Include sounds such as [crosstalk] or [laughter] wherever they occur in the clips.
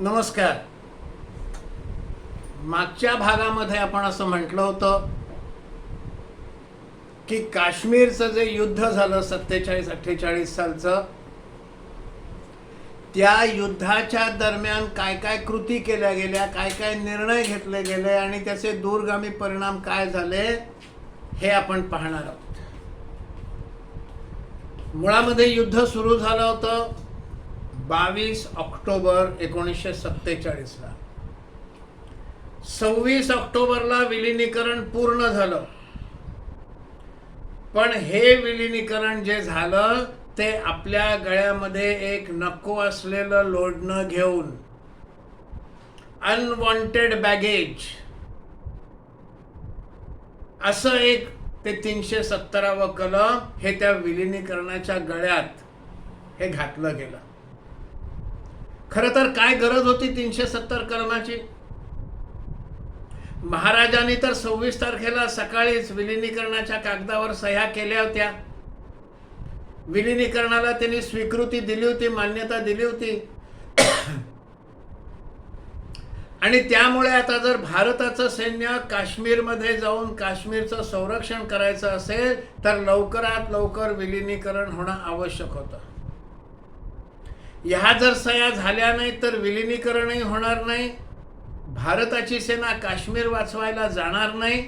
नमस्कार. मागच्या भागामध्ये आपण असं म्हटलं होतं की काश्मीरचं जे युद्ध झालं सत्तेचाळीस अठ्ठेचाळीस सालचं त्या युद्धाच्या दरम्यान काय काय कृती केल्या गेल्या काय काय निर्णय घेतले गेले आणि त्याचे दूरगामी परिणाम काय झाले हे आपण पाहणार आहोत. मुळामध्ये युद्ध सुरू झालं होतं. बावीस ऑक्टोबर एकोणीसशे सत्तेचाळीसला. सव्वीस ऑक्टोबरला विलिनीकरण पूर्ण झालं. पण हे विलिनीकरण जे झालं ते आपल्या गळ्यामध्ये एक नको असलेलं लोडणं घेऊन अनवॉन्टेड बॅगेज असं एक ते तीनशे सत्तरावं कलम हे त्या विलिनीकरणाच्या गळ्यात हे घातलं गेलं. खरं तर काय गरज होती तीनशे सत्तर कलमाची महाराजांनी तर सव्वीस तारखेला सकाळीच विलिनीकरणाच्या कागदावर सह्या केल्या होत्या. विलिनीकरणाला त्यांनी स्वीकृती दिली होती मान्यता दिली होती. [coughs] आणि त्यामुळे आता जर भारताचं सैन्य काश्मीरमध्ये जाऊन काश्मीरचं संरक्षण करायचं असेल तर लवकरात लवकर विलिनीकरण होणं आवश्यक होतं. ह्या जर सह्या झाल्या नाही तर विलिनीकरणही होणार नाही. भारताची सेना काश्मीर वाचवायला जाणार नाही.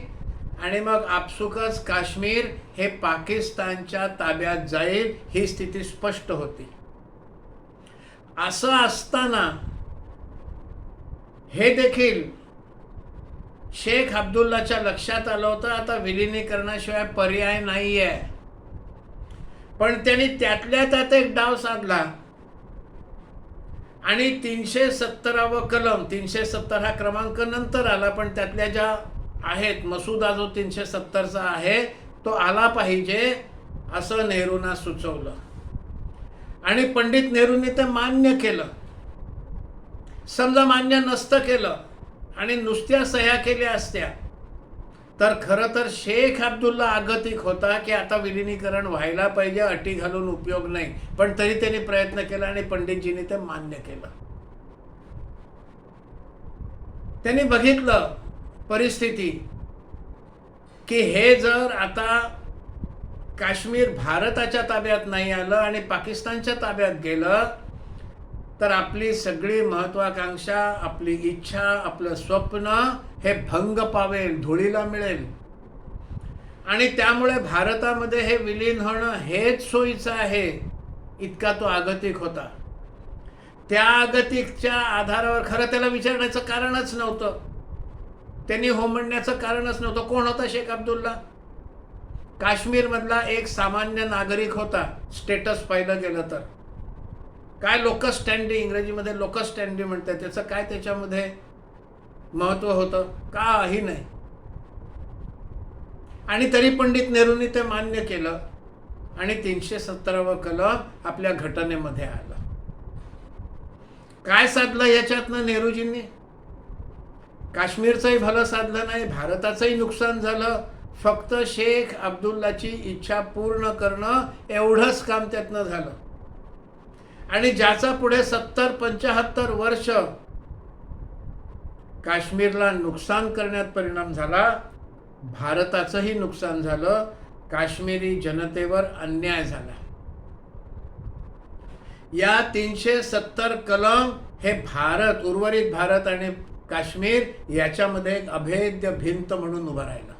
आणि मग आपसुकच काश्मीर हे पाकिस्तानच्या ताब्यात जाईल ही स्थिती स्पष्ट होती. असं असताना हे देखील शेख अब्दुल्लाच्या लक्षात आलं होतं आता विलिनीकरणाशिवाय पर्याय नाही आहे पण त्यांनी त्यातल्या त्यात एक डाव साधला. आणि तीनशे सत्तरावं कलम तीनशे सत्तर हा क्रमांक नंतर आला पण त्यातल्या ज्या आहेत मसुदा जो तीनशे सत्तरचा आहे तो आला पाहिजे असं नेहरूंना सुचवलं. आणि पंडित नेहरूंनी ते मान्य केलं. समजा मान्य नसतं केलं आणि नुसत्या सह्या केल्या असत्या तर खरं तर शेख अब्दुल्ला आगतिक होता की आता विलिनीकरण व्हायला पाहिजे अटी घालून उपयोग नाही. पण तरी त्यांनी प्रयत्न केला आणि पंडितजींनी ते मान्य केलं. त्यांनी बघितलं परिस्थिती की हे जर आता काश्मीर भारताच्या ताब्यात नाही आलं आणि पाकिस्तानच्या ताब्यात गेलं तर आपली सगळी महत्वाकांक्षा आपली इच्छा आपलं स्वप्न हे भंग पावेल धुळीला मिळेल. आणि त्यामुळे भारतामध्ये हे विलीन होणं हेच सोयीचं आहे. इतका तो आगतिक होता. त्या आगतिकच्या आधारावर खरं त्याला विचारण्याचं कारणच नव्हतं. त्यांनी हो म्हणण्याचं कारणच नव्हतं. कोण होता शेख अब्दुल्ला? काश्मीरमधला एक सामान्य नागरिक होता. स्टेटस पाहिलं गेलं तर. काय लोक स्टँडी इंग्रजीमध्ये लोक स्टँडी म्हणतात त्याचं काय त्याच्यामध्ये महत्त्व होतं? काही नाही. आणि तरी पंडित नेहरूंनी ते मान्य केलं आणि तीनशे सत्तरावं कलम आपल्या घटनेमध्ये आलं. काय साधलं याच्यातनं नेहरूजींनी? काश्मीरचंही भलं साधलं नाही भारताचंही नुकसान झालं. फक्त शेख अब्दुल्लाची इच्छा पूर्ण करणं एवढंच काम त्यातनं झालं. आणि ज्याचा पुढे सत्तर पंचाहत्तर वर्ष काश्मीरला नुकसान करण्यात परिणाम झाला भारताचंही नुकसान झालं काश्मीरी जनतेवर अन्याय झाला. या तीनशे सत्तर कलम हे भारत उर्वरित भारत आणि काश्मीर याच्यामध्ये एक अभेद्य भिंत म्हणून उभं राहिलं.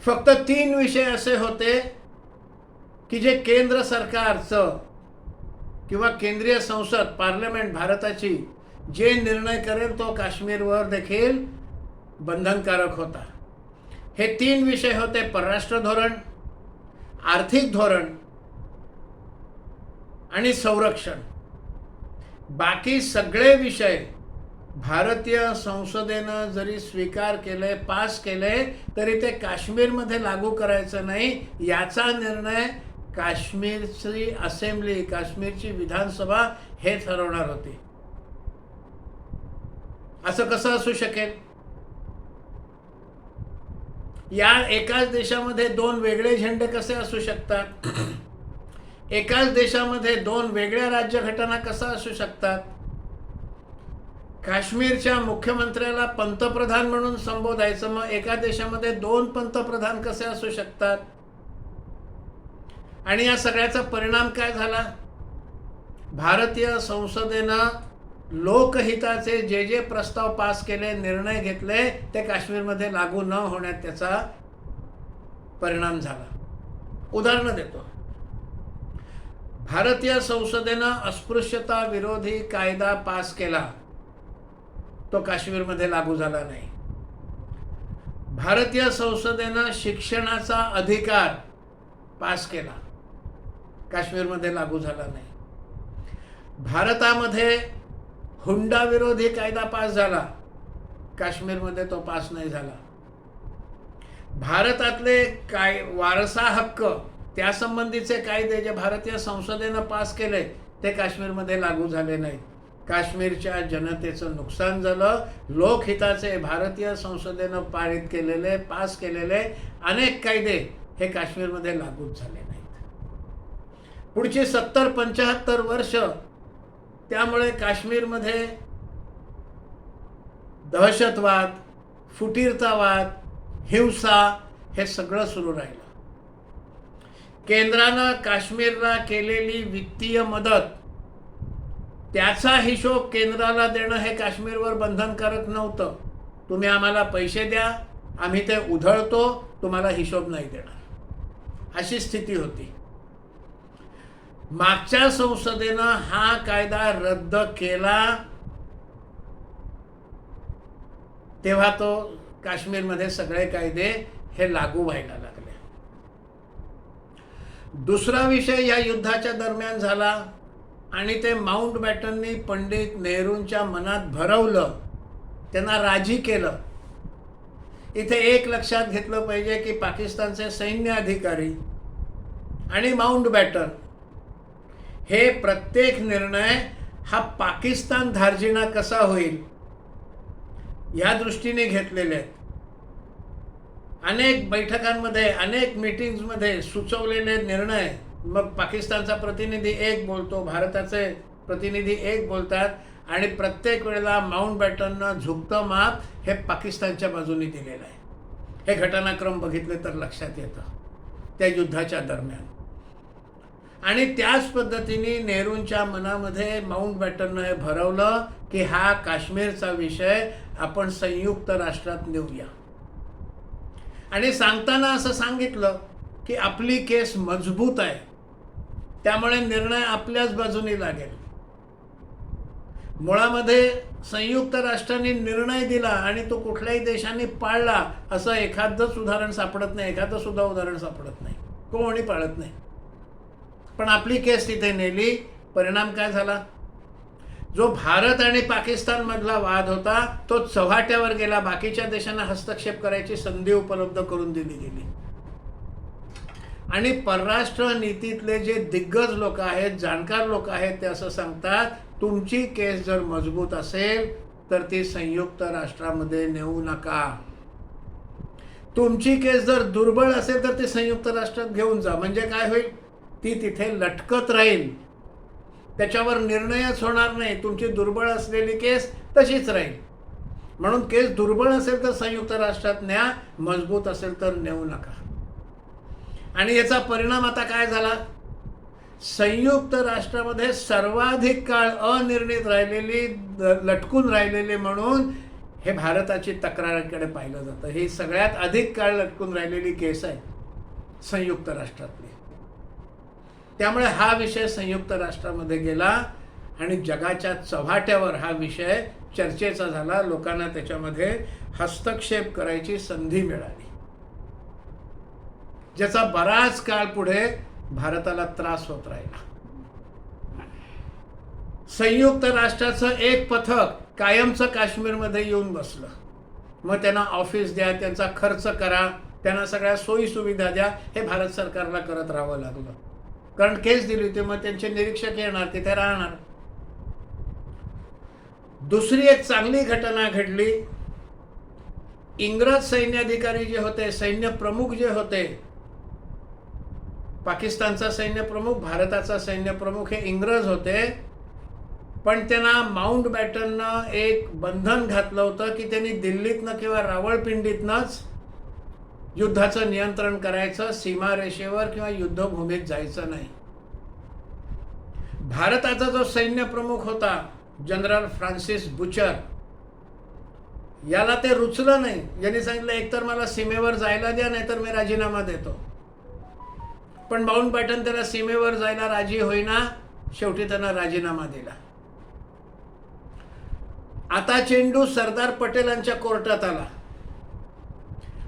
फक्त तीन विषय असे होते. की जे केंद्र सरकारचं किंवा केंद्रीय संसद पार्लमेंट भारताची जे निर्णय करेल तो काश्मीरवर देखील बंधनकारक होता. हे तीन विषय होते परराष्ट्र धोरण आर्थिक धोरण आणि संरक्षण. बाकी सगळे विषय भारतीय संसदेनं जरी स्वीकार केले पास केले तरी ते काश्मीरमध्ये लागू करायचं नाही याचा निर्णय काश्मीरची असेंब्ली काश्मीरची विधानसभा हे ठरवणार होती. असं कसं असू शकेल? या एकाच देशामध्ये दोन वेगळे झेंडे कसे असू शकतात? एकाच देशामध्ये दोन वेगळ्या राज्यघटना कसा असू शकतात? काश्मीरच्या मुख्यमंत्र्याला पंतप्रधान म्हणून संबोधायचं मग एका देशामध्ये दोन पंतप्रधान कसे असू शकतात? आणि या सगळ्याचा परिणाम काय झाला? भारतीय संसदेनं लोकहिताचे जे जे प्रस्ताव पास केले निर्णय घेतले ते काश्मीरमध्ये लागू न होण्यात त्याचा परिणाम झाला. उदाहरणं देतो. भारतीय संसदेनं अस्पृश्यता विरोधी कायदा पास केला तो काश्मीरमध्ये लागू झाला नाही. भारतीय संसदेनं शिक्षणाचा अधिकार पास केला. काश्मीरमध्ये लागू झाला नाही. भारतामध्ये हुंडा विरोधी कायदा पास झाला. काश्मीरमध्ये तो पास नाही झाला. भारतातले काय वारसा हक्क त्यासंबंधीचे कायदे जे भारतीय संसदेनं पास केले ते काश्मीरमध्ये लागू झाले नाही. काश्मीरच्या जनतेचं नुकसान झालं. लोकहिताचे भारतीय संसदेनं पारित केलेले पास केलेले अनेक कायदे हे काश्मीरमध्ये लागूच झाले. पुढची सत्तर पंच्याहत्तर वर्ष त्यामुळे काश्मीरमध्ये दहशतवाद फुटीरतावाद हिंसा हे सगळं सुरू राहिलं. केंद्रानं काश्मीरला केलेली वित्तीय मदत त्याचा हिशोब केंद्राला देणं हे काश्मीरवर बंधनकारक नव्हतं. तुम्ही आम्हाला पैसे द्या आम्ही ते उधळतो तुम्हाला हिशोब नाही देणार. अशी स्थिती होती. मागच्या संसदेनं हा कायदा रद्द केला तेव्हा तो काश्मीरमध्ये सगळे कायदे हे लागू व्हायला लागले. दुसरा विषय या युद्धाच्या दरम्यान झाला आणि ते माउंट बॅटननी पंडित नेहरूंच्या मनात भरवलं त्यांना राजी केलं. इथे एक लक्षात घेतलं पाहिजे की पाकिस्तानचे सैन्य अधिकारी आणि माउंट बॅटन हे प्रत्येक निर्णय हा पाकिस्तान धार्जिणा कसा होईल या दृष्टीने घेतलेले आहेत. अनेक बैठकांमध्ये अनेक मीटिंग्समध्ये सुचवलेले निर्णय. मग पाकिस्तानचा प्रतिनिधी एक बोलतो भारताचे प्रतिनिधी एक बोलतात आणि प्रत्येक वेळेला माउंट बॅटननं झुकतं माप हे पाकिस्तानच्या बाजूने दिलेलं आहे. हे घटनाक्रम बघितले तर लक्षात येतं. त्या युद्धाच्या दरम्यान. आणि त्याच पद्धतीने नेहरूंच्या मनामध्ये माउंट बॅटननं हे भरवलं की हा काश्मीरचा विषय आपण संयुक्त राष्ट्रात नेऊया. आणि सांगताना असं सांगितलं की आपली केस मजबूत आहे. त्यामुळे निर्णय आपल्याच बाजूने लागेल. मुळामध्ये संयुक्त राष्ट्रांनी निर्णय दिला आणि तो कुठल्याही देशाने पाळला असं एखादंच उदाहरण सापडत नाही एखादं सुद्धा उदाहरण सापडत नाही. कोणी पाळत नाही. पण आपली केस तिथे नेली. परिणाम काय झाला? जो भारत आणि पाकिस्तान मधला वाद होता तो चव्हाट्यावर गेला. बाकीच्या देशांना हस्तक्षेप करायची संधी उपलब्ध करून दिली गेली. आणि परराष्ट्र नीतीतले जे दिग्गज लोक आहेत जाणकार लोक आहेत ते असं सांगतात तुमची केस जर मजबूत असेल तर ती संयुक्त राष्ट्रामध्ये नेऊ नका. तुमची केस जर दुर्बळ असेल तर ती संयुक्त राष्ट्रात घेऊन जा. म्हणजे काय होईल? ती तिथे लटकत राहील. त्याच्यावर निर्णयच होणार नाही. तुमची दुर्बळ असलेली केस तशीच राहील. म्हणून केस दुर्बळ असेल तर संयुक्त राष्ट्रात न्या मजबूत असेल तर नेऊ नका. आणि याचा परिणाम आता काय झाला? संयुक्त राष्ट्रामध्ये सर्वाधिक काळ अनिर्णित राहिलेली लटकून राहिलेली म्हणून हे भारताची तक्रारीकडे पाहिलं जातं. ही सगळ्यात अधिक काळ लटकून राहिलेली केस आहे संयुक्त राष्ट्रात त्यामुळे हा विषय संयुक्त राष्ट्रामध्ये गेला आणि जगाच्या चव्हाट्यावर हा विषय चर्चेचा झाला. लोकांना त्याच्यामध्ये हस्तक्षेप करायची संधी मिळाली. ज्याचा बराच काळ पुढे भारताला त्रास होत राहिला. संयुक्त राष्ट्राचं एक पथक कायमचं काश्मीरमध्ये येऊन बसलं. मग त्यांना ऑफिस द्या त्यांचा खर्च करा त्यांना सगळ्या सोयी सुविधा द्या हे भारत सरकारला करत राहावं लागलं. कारण केस दिली होती मग त्यांचे निरीक्षक येणार तिथे राहणार. दुसरी एक चांगली घटना घडली. इंग्रज सैन्याधिकारी जे होते सैन्य प्रमुख जे होते पाकिस्तानचा सैन्य प्रमुख भारताचा सैन्य प्रमुख हे इंग्रज होते. पण त्यांना माउंट बॅटननं एक बंधन घातलं होतं की त्यांनी दिल्लीतनं किंवा रावळपिंडीतनंच युद्धाचं नियंत्रण करायचं सीमारेषेवर किंवा युद्धभूमीत जायचं नाही. भारताचा जो सैन्य प्रमुख होता जनरल फ्रान्सिस बुचर याला ते रुचलं नाही. यांनी सांगितलं एकतर मला सीमेवर जायला द्या नाहीतर मी राजीनामा देतो. पण माउंट बॅटन त्याला सीमेवर जायला राजी होईना शेवटी त्यांना राजीनामा दिला. आता चेंडू सरदार पटेलांच्या कोर्टात आला.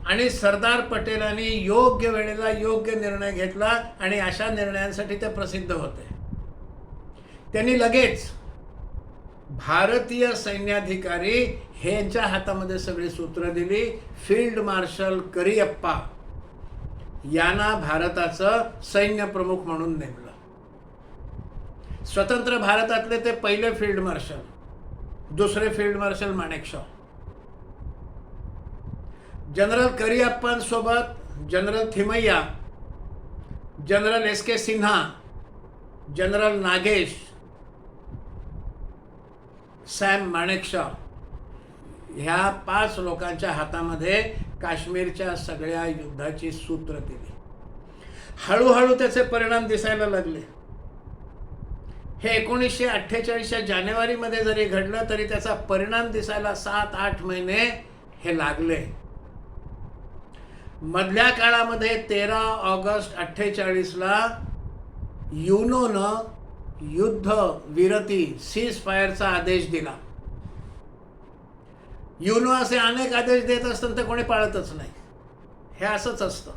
आणि सरदार पटेलांनी योग्य वेळेला योग्य निर्णय घेतला आणि अशा निर्णयांसाठी ते प्रसिद्ध होते. त्यांनी लगेच भारतीय सैन्याधिकारी हे यांच्या हातामध्ये सगळी सूत्र दिली. फील्ड मार्शल करियप्पा यांना भारताचं सैन्य प्रमुख म्हणून नेमलं. स्वतंत्र भारतातले ते पहिले फील्ड मार्शल दुसरे field marshal Manekshaw. General करियप्पांसोबत general Thimayya general S K Sinha general Nagesh Sam Manekshaw. ह्या पाच लोकांच्या हातामध्ये काश्मीरच्या सगळ्या युद्धाची सूत्र दिली. हळूहळू त्याचे परिणाम दिसायला लागले. हे एकोणीसशे अठ्ठेचाळीसच्या जानेवारीमध्ये जरी घडलं तरी त्याचा परिणाम दिसायला सात आठ महिने हे लागले. मधल्या काळामध्ये तेरा ऑगस्ट अठ्ठेचाळीसला युनोनं युद्ध विरती सीज फायरचा आदेश दिला. युनो असे अनेक आदेश देत असताना ते कोणी पाळतच नाही. हे असंच असतं.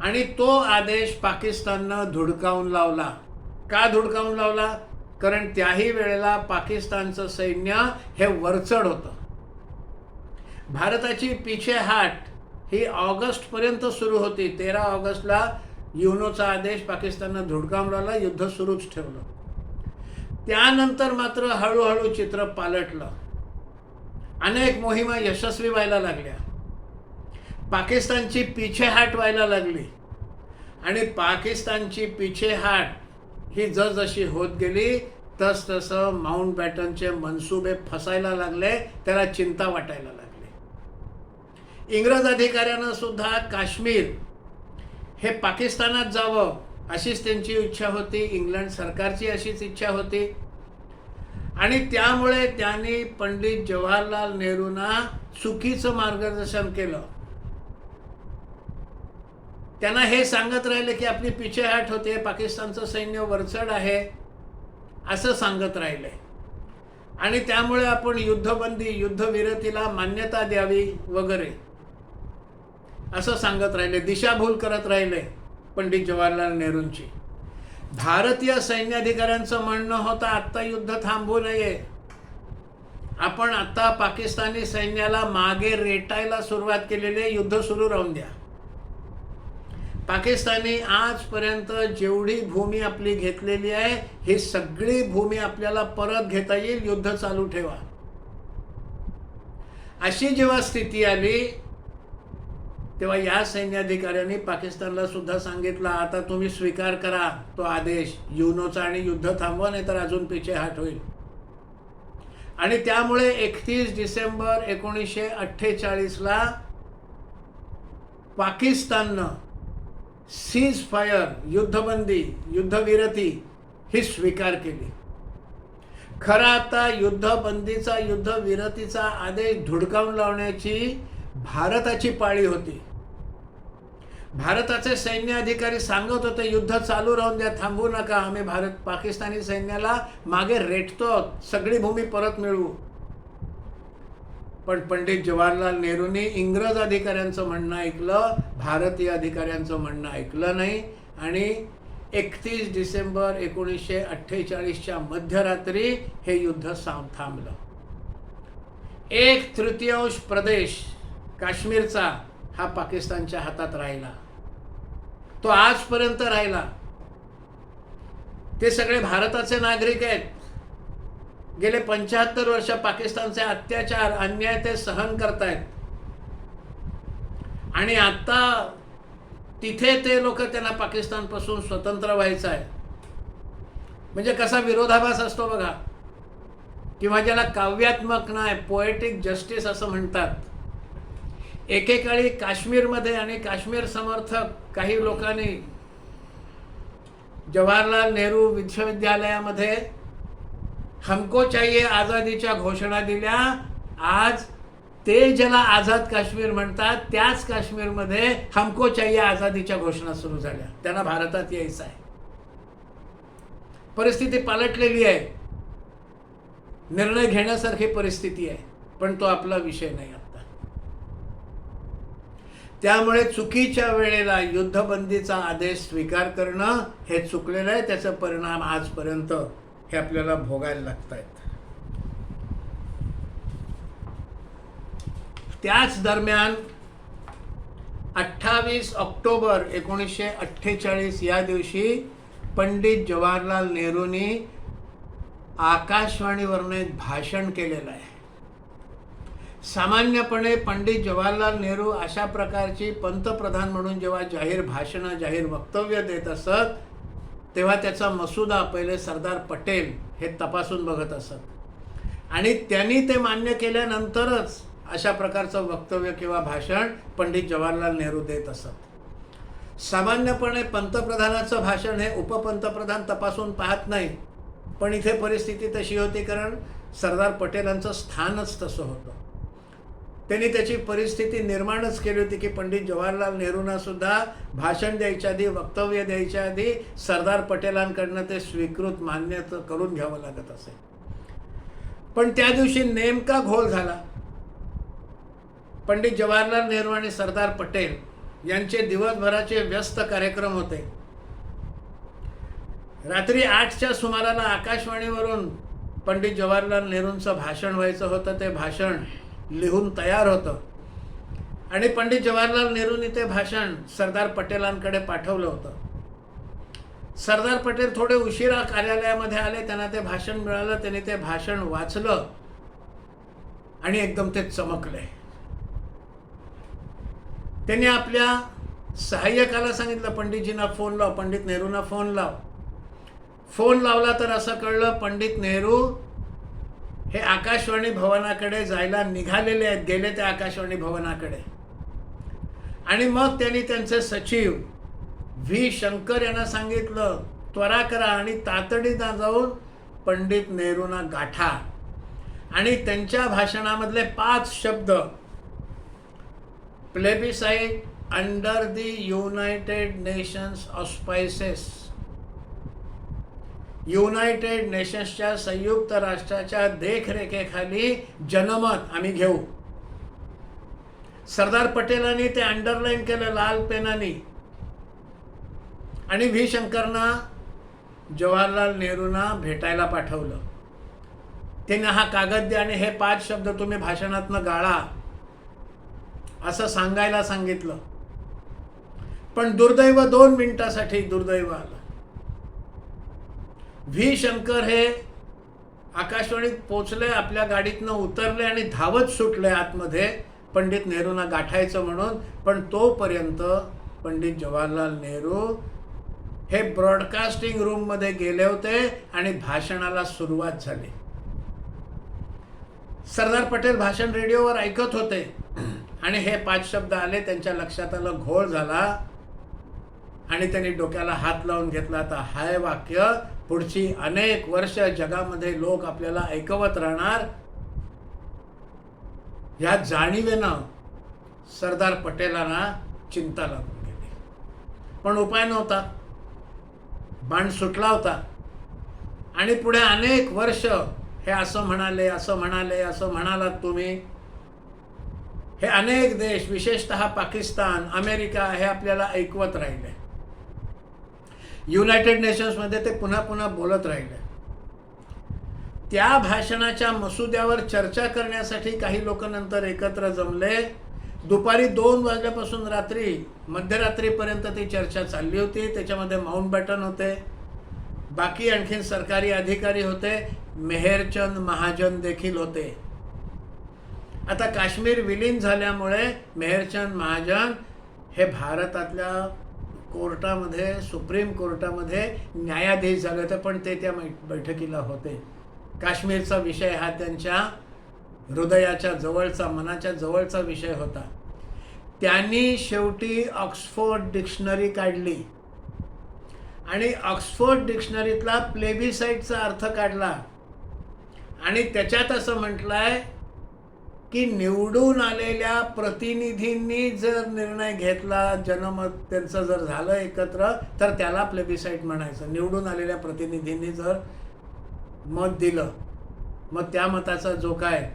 आणि तो आदेश पाकिस्ताननं धुडकावून लावला. का धुडकावून लावला? कारण त्याही वेळेला पाकिस्तानचं सैन्य हे वरचढ होतं. भारताची पिछेहाट ही ऑगस्टपर्यंत सुरू होती. तेरा ऑगस्टला युनोचा आदेश पाकिस्ताननं धुडकावून युद्ध सुरूच ठेवलं. त्यानंतर मात्र हळूहळू चित्र पालटलं. अनेक मोहिमा यशस्वी व्हायला लागल्या. पाकिस्तानची पिछेहाट व्हायला लागली. आणि पाकिस्तानची पिछेहाट ही जसजशी होत गेली तसतसं माउंट बॅटनचे मनसुबे फसायला लागले त्याला चिंता वाटायला लागली. इंग्रज अधिकाऱ्यानं सुद्धा काश्मीर हे पाकिस्तानात जावं अशीच त्यांची इच्छा होती इंग्लंड सरकारची अशीच इच्छा होती. आणि त्यामुळे त्यांनी पंडित जवाहरलाल नेहरूंना चुकीचं मार्गदर्शन केलं. त्यांना हे सांगत राहिले की आपली पिछेहाट होते पाकिस्तानचं सैन्य वरचढ आहे असं सांगत राहिले. आणि त्यामुळे आपण युद्धबंदी युद्धविरतीला मान्यता द्यावी वगैरे. असं सांगत राहिले दिशाभूल करत राहिले पंडित जवाहरलाल नेहरूंची. भारतीय सैन्याधिकाऱ्यांचं म्हणणं होतं आत्ता युद्ध थांबू नये. आपण आता पाकिस्तानी सैन्याला मागे रेटायला सुरुवात केलेले युद्ध सुरू राहून द्या. पाकिस्तानी आजपर्यंत जेवढी भूमी आपली घेतलेली आहे ही सगळी भूमी आपल्याला परत घेता येईल युद्ध चालू ठेवा. अशी जेव्हा स्थिती आली तेव्हा या सैन्याधिकाऱ्यांनी पाकिस्तानला सुद्धा सांगितलं आता तुम्ही स्वीकार करा तो आदेश युनोचा आणि युद्ध थांबवा नाही तर अजून पिछेहाट होईल. आणि त्यामुळे एकतीस डिसेंबर एकोणीसशे अठ्ठेचाळीसला पाकिस्ताननं सीज फायर युद्धबंदी युद्धविरती ही स्वीकार केली. खरं आता युद्धबंदीचा युद्धविरतीचा आदेश धुडकावून लावण्याची भारताची पाळी होती. भारताचे सैन्य अधिकारी सांगत होते युद्ध चालू राहून द्या थांबवू नका आम्ही भारत पाकिस्तानी सैन्याला मागे रेटतो सगळी भूमी परत मिळवू. पण पंडित जवाहरलाल नेहरूंनी इंग्रज अधिकाऱ्यांचं म्हणणं ऐकलं भारतीय अधिकाऱ्यांचं म्हणणं ऐकलं नाही आणि एकतीस डिसेंबर एकोणीसशे अठ्ठेचाळीसच्या मध्यरात्री हे युद्ध थांबलं. एक तृतीयांश प्रदेश काश्मीरचा हा पाकिस्तानच्या हातात राहिला. तो आजपर्यंत राहिला. ते सगळे भारताचे नागरिक आहेत. गेले पंच्याहत्तर वर्ष पाकिस्तानचे अत्याचार अन्याय ते सहन करतायत. आणि आता तिथे ते लोक त्यांना पाकिस्तानपासून स्वतंत्र व्हायचं आहे. म्हणजे कसा विरोधाभास असतो बघा. किंवा ज्याला काव्यात्मक नाही पोएटिक जस्टिस असं म्हणतात. एकेकाळी काश्मीरमध्ये आणि काश्मीर समर्थक काही लोकांनी जवाहरलाल नेहरू विश्वविद्यालयामध्ये हमको चाहिए आझादीच्या घोषणा दिल्या. आज ते ज्याला आझाद काश्मीर म्हणतात त्याच काश्मीरमध्ये हमको चाहिए आझादीच्या घोषणा सुरू झाल्या. त्यांना भारतात यायचं आहे. परिस्थिती पालटलेली आहे. निर्णय घेण्यासारखी परिस्थिती आहे. पण तो आपला विषय नाही आता. त्यामुळे चुकीच्या वेळेला युद्धबंदीचा आदेश स्वीकार करणं हे चुकलेलं आहे. त्याचा परिणाम आजपर्यंत हे आपल्याला भोगायला लागत आहेत त्याच दरम्यान अठ्ठावीस ऑक्टोबर एकोणीसशे अठ्ठेचाळीस या दिवशी पंडित जवाहरलाल नेहरूंनी आकाशवाणीवरून एक भाषण केलेलं आहे. सामान्यपणे पंडित जवाहरलाल नेहरू अशा प्रकारची पंतप्रधान म्हणून जेव्हा जाहीर भाषणं जाहीर वक्तव्य देत असत तेव्हा त्याचा मसुदा पहिले सरदार पटेल हे तपासून बघत असत. आणि त्यांनी ते मान्य केल्यानंतरच अशा प्रकारचं वक्तव्य किंवा भाषण पंडित जवाहरलाल नेहरू देत असत. सामान्यपणे पंतप्रधानाचं भाषण हे उपपंतप्रधान तपासून पाहत नाही पण इथे परिस्थिती तशी होती कारण सरदार पटेलांचं स्थानच तसं होतं. त्यांनी त्याची परिस्थिती निर्माणच केली होती की पंडित जवाहरलाल नेहरूंना सुद्धा भाषण द्यायच्या आधी वक्तव्य द्यायच्या आधी सरदार पटेलांकडनं ते स्वीकृत मान्य करून घ्यावं लागत असे. पण त्या दिवशी नेमका घोळ झाला. पंडित जवाहरलाल नेहरू आणि सरदार पटेल यांचे दिवसभराचे व्यस्त कार्यक्रम होते. रात्री आठच्या सुमाराला आकाशवाणीवरून पंडित जवाहरलाल नेहरूंचं भाषण व्हायचं होतं. ते भाषण लिहून तयार होतं. आणि पंडित जवाहरलाल नेहरूंनी ते भाषण सरदार पटेलांकडे पाठवलं होतं. सरदार पटेल थोडे उशिरा कार्यालयामध्ये आले त्यांना ते भाषण मिळालं त्यांनी ते भाषण वाचलं आणि एकदम ते चमकले. त्यांनी आपल्या सहाय्यकाला सांगितलं पंडितजींना फोन लाव पंडित नेहरूंना फोन लाव. फोन लावला तर असं कळलं पंडित नेहरू हे आकाशवाणी भवनाकडे जायला निघालेले आहेत गेले ते आकाशवाणी भवनाकडे. आणि मग त्यांनी त्यांचे सचिव व्ही. शंकर यांना सांगितलं त्वरा करा आणि तातडीनं जाऊन पंडित नेहरूंना गाठा. आणि त्यांच्या भाषणामधले पाच शब्द plebiscite under the United Nations auspices United नेशन्सच्या संयुक्त राष्ट्राच्या देखरेखेखाली जनमत आम्ही घेऊ. सरदार पटेलांनी ते अंडरलाईन केलं लाल पेनानी. आणि व्ही शंकरना जवाहरलाल नेहरूंना भेटायला पाठवलं. त्यांना हा कागद द्या आणि हे पाच शब्द तुम्ही भाषणातनं गाळा. असं सांगायला सांगितलं. पण दुर्दैव दोन मिनिटासाठी दुर्दैव आलं. व्ही शंकर हे आकाशवाणीत पोचले आपल्या गाडीतनं उतरले आणि धावत सुटले आतमध्ये. पंडित नेहरूंना गाठायचं म्हणून पण तोपर्यंत पंडित जवाहरलाल नेहरू हे ब्रॉडकास्टिंग रूममध्ये गेले होते आणि भाषणाला सुरुवात झाली. सरदार पटेल भाषण रेडिओवर ऐकत होते. आणि हे पाच शब्द आले त्यांच्या लक्षात आलं घोळ झाला. आणि त्यांनी डोक्याला हात लावून घेतला आता हाय वाक्य. पुढची अनेक वर्ष जगामध्ये लोक आपल्याला ऐकवत राहणार. ह्या जाणीवेनं सरदार पटेलांना चिंता लागून गेली. पण उपाय नव्हता. बाण सुटला होता. आणि पुढे अनेक वर्ष हे असं म्हणाले असं म्हणाले असं म्हणालात तुम्ही. हे अनेक देश विशेषतः पाकिस्तान अमेरिका हे आपल्याला ऐकवत राहिले. युनायटेड नेशन्समध्ये ते पुन्हा पुन्हा बोलत राहिले. त्या भाषणाच्या मसुद्यावर चर्चा करण्यासाठी काही लोक नंतर एकत्र जमले. दुपारी दोन वाजल्यापासून रात्री मध्यरात्रीपर्यंत ती चर्चा चालली होती. त्याच्यामध्ये माउंट बॅटन होते. बाकी आणखीन सरकारी अधिकारी होते. मेहरचंद महाजन देखील होते. आता काश्मीर विलीन झाल्यामुळे मेहरचंद महाजन हे भारतातल्या कोर्टामध्ये सुप्रीम कोर्टामध्ये न्यायाधीश झाले होते पण ते त्या बैठकीला होते. काश्मीरचा विषय हा त्यांच्या हृदयाच्या जवळचा मनाच्या जवळचा विषय होता. त्यांनी शेवटी ऑक्सफोर्ड डिक्शनरी काढली. आणि ऑक्सफोर्ड डिक्शनरीतला प्लेबिसाईटचा अर्थ काढला. आणि त्याच्यात असं म्हटलं आहे की निवडून आलेल्या प्रतिनिधींनी जर निर्णय घेतला जनमत त्यांचं जर झालं एकत्र तर त्याला प्लेबिसाईट म्हणायचं. निवडून आलेल्या प्रतिनिधींनी जर मत दिलं मग त्या मताचा जो काय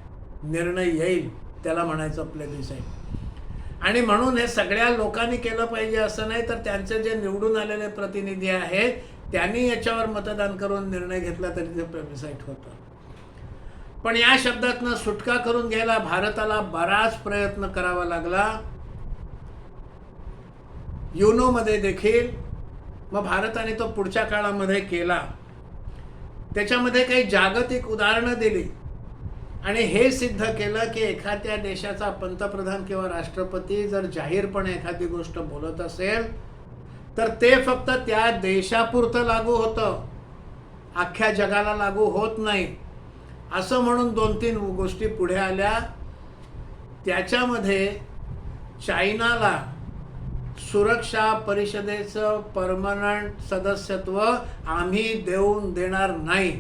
निर्णय येईल त्याला म्हणायचं प्लेबिसाईट आणि म्हणून हे सगळ्या लोकांनी केलं पाहिजे असं नाही तर त्यांचे जे निवडून आलेले प्रतिनिधी आहेत त्यांनी याच्यावर मतदान करून निर्णय घेतला तरी ते प्लेबिसाईट होतं. पण या शब्दातनं सुटका करून घ्यायला भारताला बराच प्रयत्न करावा लागला. युनोमध्ये देखील मग भारताने तो पुढच्या काळामध्ये केला. त्याच्यामध्ये काही जागतिक उदाहरणं दिली. आणि हे सिद्ध केलं की एखाद्या देशाचा पंतप्रधान किंवा राष्ट्रपती जर जाहीरपणे एखादी गोष्ट बोलत असेल तर ते फक्त त्या देशापुरतं लागू होतं. अख्ख्या जगाला लागू होत नाही. असं म्हणून दोन तीन गोष्टी पुढे आल्या. त्याच्यामध्ये चायनाला सुरक्षा परिषदेचं परमनंट सदस्यत्व आम्ही देऊन देणार नाही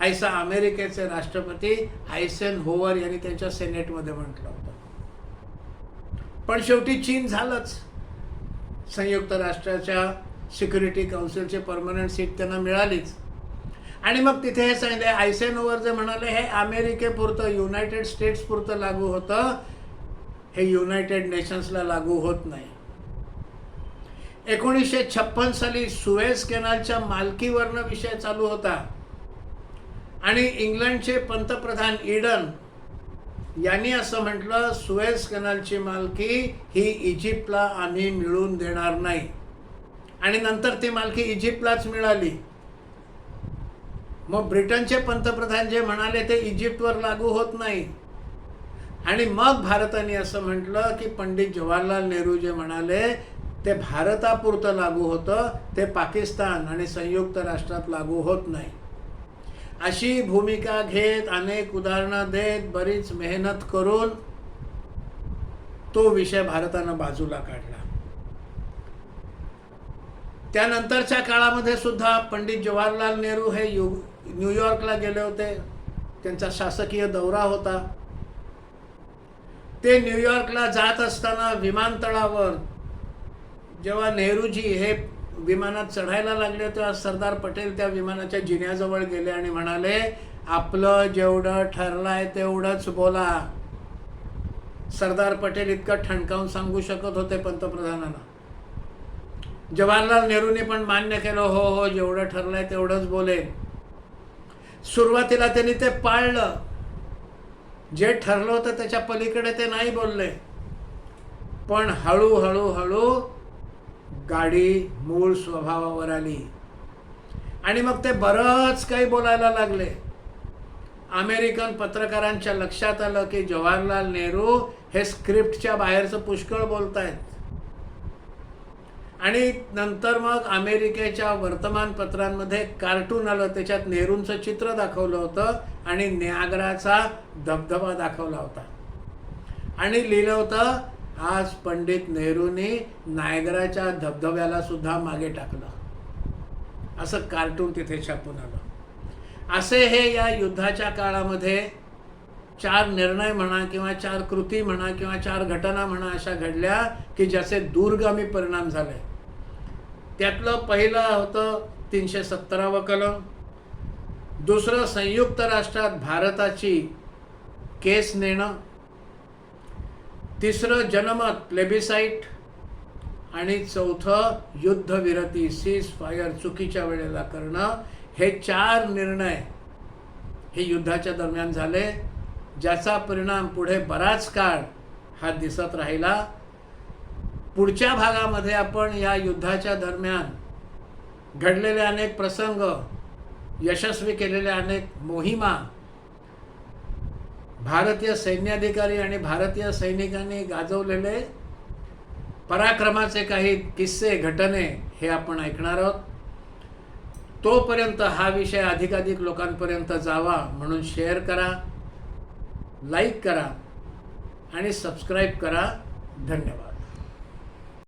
ऐसा अमेरिकेचे राष्ट्रपती आयसेन होवर यांनी त्यांच्या सेनेटमध्ये म्हटलं होतं. पण शेवटी चीन झालंच. संयुक्त राष्ट्राच्या सिक्युरिटी काउन्सिलचे परमनंट सीट त्यांना मिळालीच. आणि मग तिथे हे सांगितले आयसेनोवर जे म्हणाले हे अमेरिकेपुरतं युनायटेड स्टेट्सपुरतं लागू होतं. हे युनायटेड नेशन्सला लागू होत नाही. एकोणीसशे छप्पन साली सुएज केनालच्या मालकीवरनं विषय चालू होता. आणि इंग्लंडचे पंतप्रधान इडन यांनी असं म्हटलं सुएज कॅनलची मालकी ही इजिप्तला आम्ही मिळून देणार नाही. आणि नंतर ती मालकी इजिप्तलाच मिळाली. मग ब्रिटनचे पंतप्रधान जे म्हणाले ते इजिप्तवर लागू होत नाही. आणि मग भारताने असं म्हटलं की पंडित जवाहरलाल नेहरू जे म्हणाले ते भारतापुरतं लागू होतं ते पाकिस्तान आणि संयुक्त राष्ट्रात लागू होत नाही. अशी भूमिका घेत अनेक उदाहरणं देत बरीच मेहनत करून तो विषय भारतानं बाजूला काढला. त्यानंतरच्या काळामध्ये सुद्धा पंडित जवाहरलाल नेहरू हे युग न्यूयॉर्कला गेले होते. त्यांचा शासकीय दौरा होता. ते न्यूयॉर्कला जात असताना विमानतळावर जेव्हा नेहरूजी हे विमानात चढायला लागले तेव्हा सरदार पटेल त्या विमानाच्या जिन्याजवळ गेले आणि म्हणाले आपलं जेवढं ठरलंय तेवढंच बोला. सरदार पटेल इतकं ठणकावून सांगू शकत होते पंतप्रधानांना. जवाहरलाल नेहरूने पण मान्य केलं हो हो जेवढं ठरलंय तेवढंच बोले सुरुवातीला त्यांनी ते पाळलं. जे ठरलं होतं त्याच्या पलीकडे ते नाही बोलले. पण हळूहळू हळू गाडी मूळ स्वभावावर आली. आणि मग ते बरंच काही बोलायला लागले. अमेरिकन पत्रकारांच्या लक्षात आलं की जवाहरलाल नेहरू हे स्क्रिप्टच्या बाहेरचं पुष्कळ बोलतायत. आणि नंतर मग अमेरिकेच्या वर्तमानपत्रांमध्ये कार्टून आलं त्याच्यात नेहरूंचं चित्र दाखवलं होतं आणि न्यागराचा धबधबा दाखवला होता. आणि लिहिलं होतं आज पंडित नेहरूंनी नायगराच्या धबधब्याला सुद्धा मागे टाकलं. असं कार्टून तिथे छापून आलं. असे हे या युद्धाच्या काळामध्ये चार निर्णय म्हणा किंवा चार कृती म्हणा किंवा चार घटना म्हणा अशा घडल्या की ज्याचे दूरगामी परिणाम झाले. त्यातलं पहिलं होतं तीनशे सत्तरावं कलम. दुसरं संयुक्त राष्ट्रात भारताची केस नेणं. तिसरं जनमत प्लेबिसाईट आणि चौथं युद्धविरती सीज फायर चुकीच्या वेळेला करणं. हे चार निर्णय हे युद्धाच्या दरम्यान झाले. ज्याचा परिणाम पुढे बराच काळ हा दिसत राहिला. पुढच्या भागामध्ये आपण या युद्धाच्या दरम्यान घडलेले अनेक प्रसंग यशस्वी केलेल्या अनेक मोहिमा भारतीय सैन्याधिकारी आणि भारतीय सैनिकांनी गाजवलेले पराक्रमाचे काही किस्से घटने हे आपण ऐकणार आहोत. तोपर्यंत हा विषय अधिकाधिक लोकांपर्यंत जावा म्हणून शेअर करा लाईक करा आणि सबस्क्राईब करा. धन्यवाद.